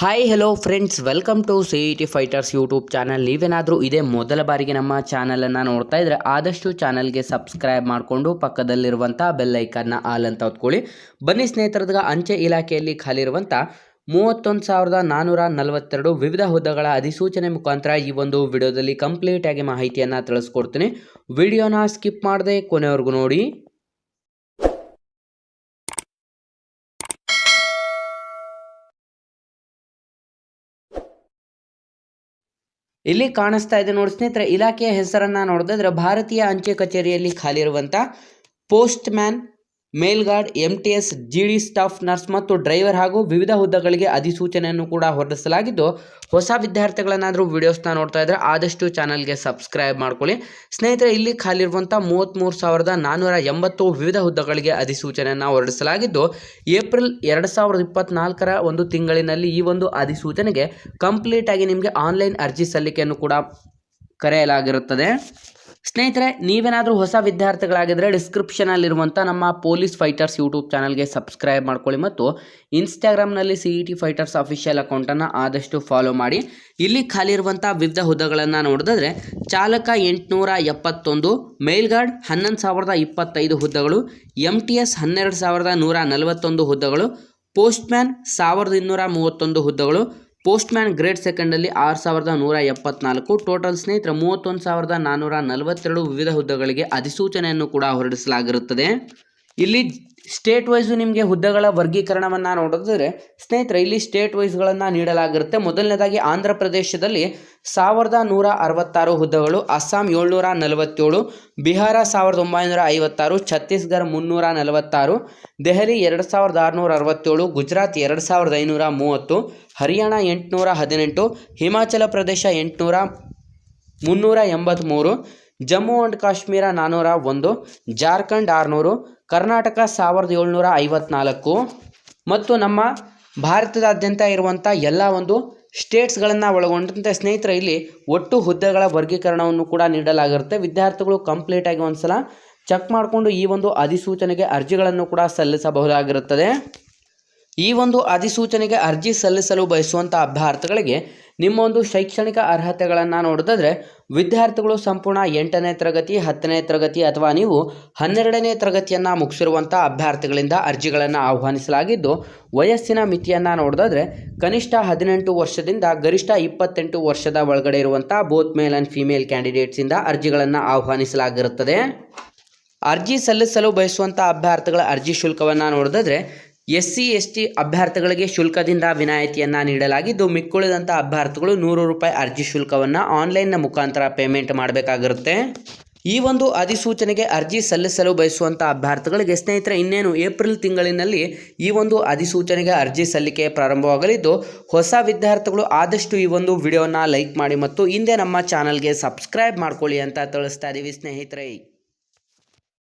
Hi hello friends welcome to C E T fighters YouTube channel ನೀವೇನಾದರೂ ಇದೇ ಮೊದಲ ಬಾರಿಗೆ ನಮ್ಮ ಚಾನಲನ್ನು ನೋಡ್ತಾ ಇದ್ದರೆ ಆದಷ್ಟು ಚಾನಲ್ಗೆ ಸಬ್ಸ್ಕ್ರೈಬ್ ಮಾಡಿಕೊಂಡು ಪಕ್ಕದಲ್ಲಿರುವಂಥ ಬೆಲ್ ಐಕನ್ನ ಆಲ್ ಅಂತ ಹೊತ್ಕೊಳ್ಳಿ. ಬನ್ನಿ ಸ್ನೇಹಿತರದಾಗ, ಅಂಚೆ ಇಲಾಖೆಯಲ್ಲಿ ಖಾಲಿರುವಂಥ ಮೂವತ್ತೊಂದು ಸಾವಿರದ ನಾನ್ನೂರ ನಲವತ್ತೆರಡು ವಿವಿಧ ಹುದ್ದೆಗಳ ಅಧಿಸೂಚನೆ ಮುಖಾಂತರ ಈ ಒಂದು ವಿಡಿಯೋದಲ್ಲಿ ಕಂಪ್ಲೀಟಾಗಿ ಮಾಹಿತಿಯನ್ನು ತಿಳಿಸ್ಕೊಡ್ತೀನಿ. ವಿಡಿಯೋನ ಸ್ಕಿಪ್ ಮಾಡದೆ ಕೊನೆವರೆಗೂ ನೋಡಿ. ಇಲ್ಲಿ ಕಾಣಿಸ್ತಾ ಇದೆ ನೋಡಿ ಸ್ನೇಹಿತರೆ, ಇಲಾಖೆಯ ಹೆಸರನ್ನ ನೋಡಿದ್ರೆ ಭಾರತೀಯ ಅಂಚೆ ಕಚೇರಿಯಲ್ಲಿ ಖಾಲಿ ಇರುವಂಥ postman mail guard M T S G D staff nurse ಮತ್ತು ಡ್ರೈವರ್ ಹಾಗೂ ವಿವಿಧ ಹುದ್ದೆಗಳಿಗೆ ಅಧಿಸೂಚನೆಯನ್ನು ಕೂಡ ಹೊರಡಿಸಲಾಗಿದ್ದು, ಹೊಸ ವಿದ್ಯಾರ್ಥಿಗಳನ್ನಾದರೂ ವಿಡಿಯೋಸ್ನ ನೋಡ್ತಾ ಇದ್ದರೆ ಆದಷ್ಟು ಚಾನಲ್ಗೆ ಸಬ್ಸ್ಕ್ರೈಬ್ ಮಾಡ್ಕೊಳ್ಳಿ. ಸ್ನೇಹಿತರೆ, ಇಲ್ಲಿ ಖಾಲಿರುವಂಥ ಮೂವತ್ತ್ಮೂರು ಸಾವಿರದ ನಾನ್ನೂರ ಎಂಬತ್ತು ವಿವಿಧ ಹುದ್ದೆಗಳಿಗೆ ಅಧಿಸೂಚನೆಯನ್ನು ಹೊರಡಿಸಲಾಗಿದ್ದು, ಏಪ್ರಿಲ್ ಎರಡು ಸಾವಿರದ ಇಪ್ಪತ್ತ್ನಾಲ್ಕರ ಒಂದು ತಿಂಗಳಿನಲ್ಲಿ ಈ ಒಂದು ಅಧಿಸೂಚನೆಗೆ ಕಂಪ್ಲೀಟಾಗಿ ನಿಮಗೆ ಆನ್ಲೈನ್ ಅರ್ಜಿ ಸಲ್ಲಿಕೆಯನ್ನು ಕೂಡ ಕರೆಯಲಾಗಿರುತ್ತದೆ. ಸ್ನೇಹಿತರೆ, ನೀವೇನಾದರೂ ಹೊಸ ವಿದ್ಯಾರ್ಥಿಗಳಾಗಿದ್ದರೆ ಡಿಸ್ಕ್ರಿಪ್ಷನಲ್ಲಿರುವಂಥ ನಮ್ಮ ಪೊಲೀಸ್ ಫೈಟರ್ಸ್ ಯೂಟ್ಯೂಬ್ ಚಾನಲ್ಗೆ ಸಬ್ಸ್ಕ್ರೈಬ್ ಮಾಡ್ಕೊಳ್ಳಿ ಮತ್ತು ಇನ್ಸ್ಟಾಗ್ರಾಮ್ನಲ್ಲಿ C E T fighters official ಅಕೌಂಟನ್ನು ಆದಷ್ಟು ಫಾಲೋ ಮಾಡಿ. ಇಲ್ಲಿ ಖಾಲಿ ಇರುವಂಥ ವಿವಿಧ ಹುದ್ದೆಗಳನ್ನು ನೋಡಿದ್ರೆ ಚಾಲಕ ಎಂಟುನೂರ ಎಪ್ಪತ್ತೊಂದು ಮೇಲ್ಗಾರ್ಡ್ ಹನ್ನೊಂದು ಸಾವಿರದ ಇಪ್ಪತ್ತೈದು ಹುದ್ದೆಗಳು ಎಂ ಟಿ ಎಸ್ ಹನ್ನೆರಡು ಸಾವಿರದ ನೂರ ನಲವತ್ತೊಂದು ಹುದ್ದೆಗಳು, ಪೋಸ್ಟ್ಮ್ಯಾನ್ ಸಾವಿರದ ಇನ್ನೂರ ಮೂವತ್ತೊಂದು ಹುದ್ದೆಗಳು ಪೋಸ್ಟ್ಮ್ಯಾನ್ ಗ್ರೇಡ್ ಸೆಕೆಂಡಲ್ಲಿ ಆರು ಸಾವಿರದ ನೂರ ಎಪ್ಪತ್ನಾಲ್ಕು, ಟೋಟಲ್ ಸ್ನೇಹಿತರ ಮೂವತ್ತೊಂದು ಸಾವಿರದ ನಾನ್ನೂರ ನಲವತ್ತೆರಡು ವಿವಿಧ ಹುದ್ದೆಗಳಿಗೆ ಅಧಿಸೂಚನೆಯನ್ನು ಕೂಡ ಹೊರಡಿಸಲಾಗಿರುತ್ತದೆ. ಇಲ್ಲಿ ಸ್ಟೇಟ್ ವೈಸು ನಿಮಗೆ ಹುದ್ದೆಗಳ ವರ್ಗೀಕರಣವನ್ನು ನೋಡಿದ್ರೆ ಸ್ನೇಹಿತರೆ, ಇಲ್ಲಿ ಸ್ಟೇಟ್ ವೈಸ್ಗಳನ್ನು ನೀಡಲಾಗಿರುತ್ತೆ. ಮೊದಲನೇದಾಗಿ ಆಂಧ್ರ ಪ್ರದೇಶದಲ್ಲಿ ಸಾವಿರದ ನೂರ ಅರವತ್ತಾರು ಹುದ್ದೆಗಳು, ಅಸ್ಸಾಂ ಏಳ್ನೂರ ನಲವತ್ತೇಳು, ಬಿಹಾರ ಸಾವಿರದ ಒಂಬೈನೂರ ಐವತ್ತಾರು, ಛತ್ತೀಸ್ಗಢ ಮುನ್ನೂರ ನಲವತ್ತಾರು, ದೆಹಲಿ ಎರಡು ಸಾವಿರದ ಆರುನೂರ ಅರವತ್ತೇಳು, ಗುಜರಾತ್ ಎರಡು ಸಾವಿರದ ಐನೂರ ಮೂವತ್ತು, ಹರಿಯಾಣ ಎಂಟುನೂರ ಹದಿನೆಂಟು, ಹಿಮಾಚಲ ಪ್ರದೇಶ ಎಂಟುನೂರ ಮುನ್ನೂರ ಎಂಬತ್ತ್ಮೂರು ಜಮ್ಮು ಆ್ಯಂಡ್ ಕಾಶ್ಮೀರ ನಾನ್ನೂರ ಒಂದು, ಜಾರ್ಖಂಡ್ ಆರುನೂರು ಕರ್ನಾಟಕ ಸಾವಿರದ ಏಳ್ನೂರ ಐವತ್ನಾಲ್ಕು ಮತ್ತು ನಮ್ಮ ಭಾರತದಾದ್ಯಂತ ಇರುವಂಥ ಎಲ್ಲ ಒಂದು ಸ್ಟೇಟ್ಸ್ಗಳನ್ನು ಒಳಗೊಂಡಂತೆ ಸ್ನೇಹಿತರೆ, ಇಲ್ಲಿ ಒಟ್ಟು ಹುದ್ದೆಗಳ ವರ್ಗೀಕರಣವನ್ನು ಕೂಡ ನೀಡಲಾಗಿರುತ್ತೆ. ವಿದ್ಯಾರ್ಥಿಗಳು ಕಂಪ್ಲೀಟಾಗಿ ಒಂದು ಸಲ ಚೆಕ್ ಮಾಡಿಕೊಂಡು ಈ ಒಂದು ಅಧಿಸೂಚನೆಗೆ ಅರ್ಜಿಗಳನ್ನು ಕೂಡ ಸಲ್ಲಿಸಬಹುದಾಗಿರುತ್ತದೆ. ಈ ಒಂದು ಅಧಿಸೂಚನೆಗೆ ಅರ್ಜಿ ಸಲ್ಲಿಸಲು ಬಯಸುವಂಥ ಅಭ್ಯರ್ಥಿಗಳಿಗೆ ನಿಮ್ಮ ಒಂದು ಶೈಕ್ಷಣಿಕ ಅರ್ಹತೆಗಳನ್ನು ನೋಡಿದ್ರೆ ವಿದ್ಯಾರ್ಥಿಗಳು ಸಂಪೂರ್ಣ ಎಂಟನೇ ತರಗತಿ, ಹತ್ತನೇ ತರಗತಿ ಅಥವಾ ನೀವು ಹನ್ನೆರಡನೇ ತರಗತಿಯನ್ನು ಮುಗಿಸಿರುವಂಥ ಅಭ್ಯರ್ಥಿಗಳಿಂದ ಅರ್ಜಿಗಳನ್ನು ಆಹ್ವಾನಿಸಲಾಗಿದ್ದು, ವಯಸ್ಸಿನ ಮಿತಿಯನ್ನು ನೋಡೋದಾದ್ರೆ, ಕನಿಷ್ಠ ಹದಿನೆಂಟು ವರ್ಷದಿಂದ ಗರಿಷ್ಠ ಇಪ್ಪತ್ತೆಂಟು ವರ್ಷದ ಒಳಗಡೆ ಇರುವಂಥ ಬೋತ್ ಮೇಲ್ ಆ್ಯಂಡ್ ಫಿಮೇಲ್ ಕ್ಯಾಂಡಿಡೇಟ್ಸಿಂದ ಅರ್ಜಿಗಳನ್ನು ಆಹ್ವಾನಿಸಲಾಗಿರುತ್ತದೆ. ಅರ್ಜಿ ಸಲ್ಲಿಸಲು ಬಯಸುವಂಥ ಅಭ್ಯರ್ಥಿಗಳ ಅರ್ಜಿ ಶುಲ್ಕವನ್ನು ನೋಡಿದ್ರೆ ಎಸ್ ಸಿ ಎಸ್ ಟಿ ಅಭ್ಯರ್ಥಿಗಳಿಗೆ ಶುಲ್ಕದಿಂದ ವಿನಾಯಿತಿಯನ್ನು ನೀಡಲಾಗಿದ್ದು ಮಿಕ್ಕುಳಿದಂಥ ಅಭ್ಯರ್ಥಿಗಳು ನೂರು ರೂಪಾಯಿ ಅರ್ಜಿ ಶುಲ್ಕವನ್ನು ಆನ್ಲೈನ್ನ ಮುಖಾಂತರ ಪೇಮೆಂಟ್ ಮಾಡಬೇಕಾಗಿರುತ್ತೆ. ಈ ಒಂದು ಅಧಿಸೂಚನೆಗೆ ಅರ್ಜಿ ಸಲ್ಲಿಸಲು ಬಯಸುವಂಥ ಅಭ್ಯರ್ಥಿಗಳಿಗೆ ಸ್ನೇಹಿತರೆ, ಇನ್ನೇನು ಏಪ್ರಿಲ್ ತಿಂಗಳಿನಲ್ಲಿ ಈ ಒಂದು ಅಧಿಸೂಚನೆಗೆ ಅರ್ಜಿ ಸಲ್ಲಿಕೆ ಪ್ರಾರಂಭವಾಗಲಿದ್ದು, ಹೊಸ ವಿದ್ಯಾರ್ಥಿಗಳು ಆದಷ್ಟು ಈ ಒಂದು ವಿಡಿಯೋನ ಲೈಕ್ ಮಾಡಿ ಮತ್ತು ಹಿಂದೆ ನಮ್ಮ ಚಾನಲ್ಗೆ ಸಬ್ಸ್ಕ್ರೈಬ್ ಮಾಡ್ಕೊಳ್ಳಿ ಅಂತ ತಿಳಿಸ್ತಾ ಇದ್ದೀವಿ ಸ್ನೇಹಿತರೆ.